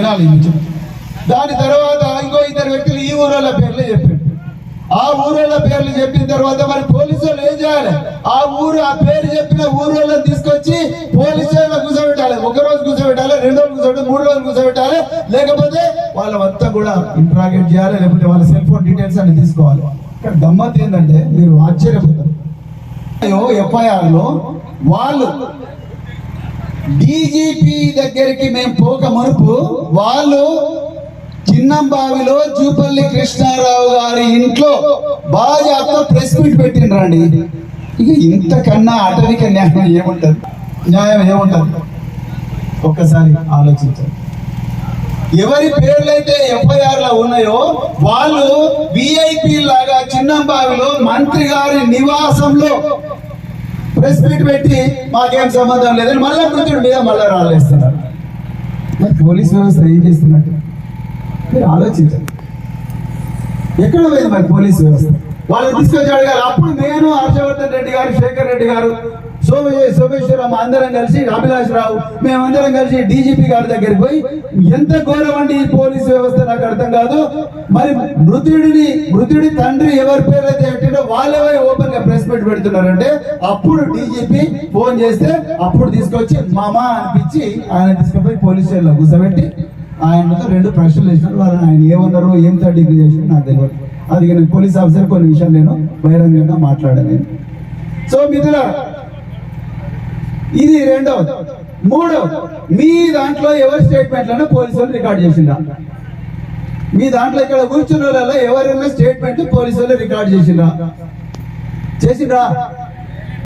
వినాలి దాని తర్వాత ఇంకో ఇద్దరు వ్యక్తులు ఈ ఊరోళ్ళ పేర్లు చెప్పారు. ఆ ఊరోళ్ళ పేర్లు చెప్పిన తర్వాత మరి పోలీసు వాళ్ళు ఏం చేయాలి? ఆ ఊరు ఆ పేరు చెప్పిన ఊరోళ్ళని తీసుకొచ్చి పోలీసు స్టేషన్లో కూర్చోబెట్టాలి. ఒక రోజు కూర్చోబెట్టాలి రెండు రోజులు కూర్చోబెట్టాలి మూడు రోజులు కూర్చోబెట్టాలి. లేకపోతే వాళ్ళంతా కూడా ఇంట్రాగేట్ చేయాలి లేకపోతే వాళ్ళ సెల్ ఫోన్ డీటెయిల్స్ అన్ని తీసుకోవాలి. ఇక్కడ గమ్మత్ ఏంటంటే మీరు ఆశ్చర్యపోతారు. ఎఫ్ఐఆర్లో వాళ్ళు డీజీపీ దగ్గరికి మేము అప్పుడు వాళ్ళు చిన్నంబావిలో జూపల్లి కృష్ణారావు గారి ఇంట్లో బాజాతో ప్రెస్ మీట్ పెట్టిండ్రండి. ఇక ఇంతకన్నా అటవిక న్యాయం ఏముంటుంది? న్యాయం ఏముంటుంది? ఒక్కసారి ఆలోచించండి. ఎవరి పేర్లైతే ఎఫ్ఐఆర్లో ఉన్నాయో వాళ్ళు విఐపి లాగా చిన్నంబావిలో మంత్రి గారి నివాసంలో ప్రెస్ మీట్ పెట్టి మాకేం సంబంధం లేదని మళ్ళా మృతుడి మీద మళ్ళా రాలేస్తున్నారు పోలీస్ వ్యవస్థ ఏం చేస్తున్నట్టు మీరు ఆలోచించండి. ఎక్కడ పోయింది మరి పోలీస్ వ్యవస్థ? వాళ్ళు తీసుకొచ్చి అడిగారు అప్పుడు నేను హర్షవర్ధన్ రెడ్డి గారు శేఖర్ రెడ్డి గారు సోమే సోమేశ్వరరావు అందరం కలిసి అభిలాష్ రావు మేమందరం కలిసి డీజీపీ గారి దగ్గరికి పోయి ఎంత ఘోరం అండి ఈ పోలీస్ వ్యవస్థ నాకు అర్థం కాదు. మరి మృతుడిని మృతుడి తండ్రి ఎవరి పేరు అయితే పెట్టినో వాళ్ళే ఓపెన్గా ప్రెస్ మీట్ పెడుతున్నారంటే అప్పుడు డీజీపీ ఫోన్ చేస్తే అప్పుడు తీసుకొచ్చి మామా అనిపించి ఆయన తీసుకుపోయి పోలీస్ స్టేషన్లో కూర్చోబెట్టి ఆయనతో రెండు ప్రశ్నలు వేసినారు. వాళ్ళని ఆయన ఏమన్నారు ఏం థర్డ్ డిగ్రీ చేసినారు నాకు తెలియదు. అది నేను పోలీస్ ఆఫీసర్ కొన్ని విషయాలు నేను బహిరంగంగా మాట్లాడాను సో మిత్రులారా ఇది రెండవది మూడవది మీ దాంట్లో ఎవరి స్టేట్మెంట్లను పోలీసులు రికార్డ్ చేసిండ్రా? మీ దాంట్లో ఇక్కడ కూర్చున్న వాళ్ళ ఎవరైనా స్టేట్మెంట్ పోలీసులు రికార్డ్ చేసిండ్రా? చేసిండ్రా?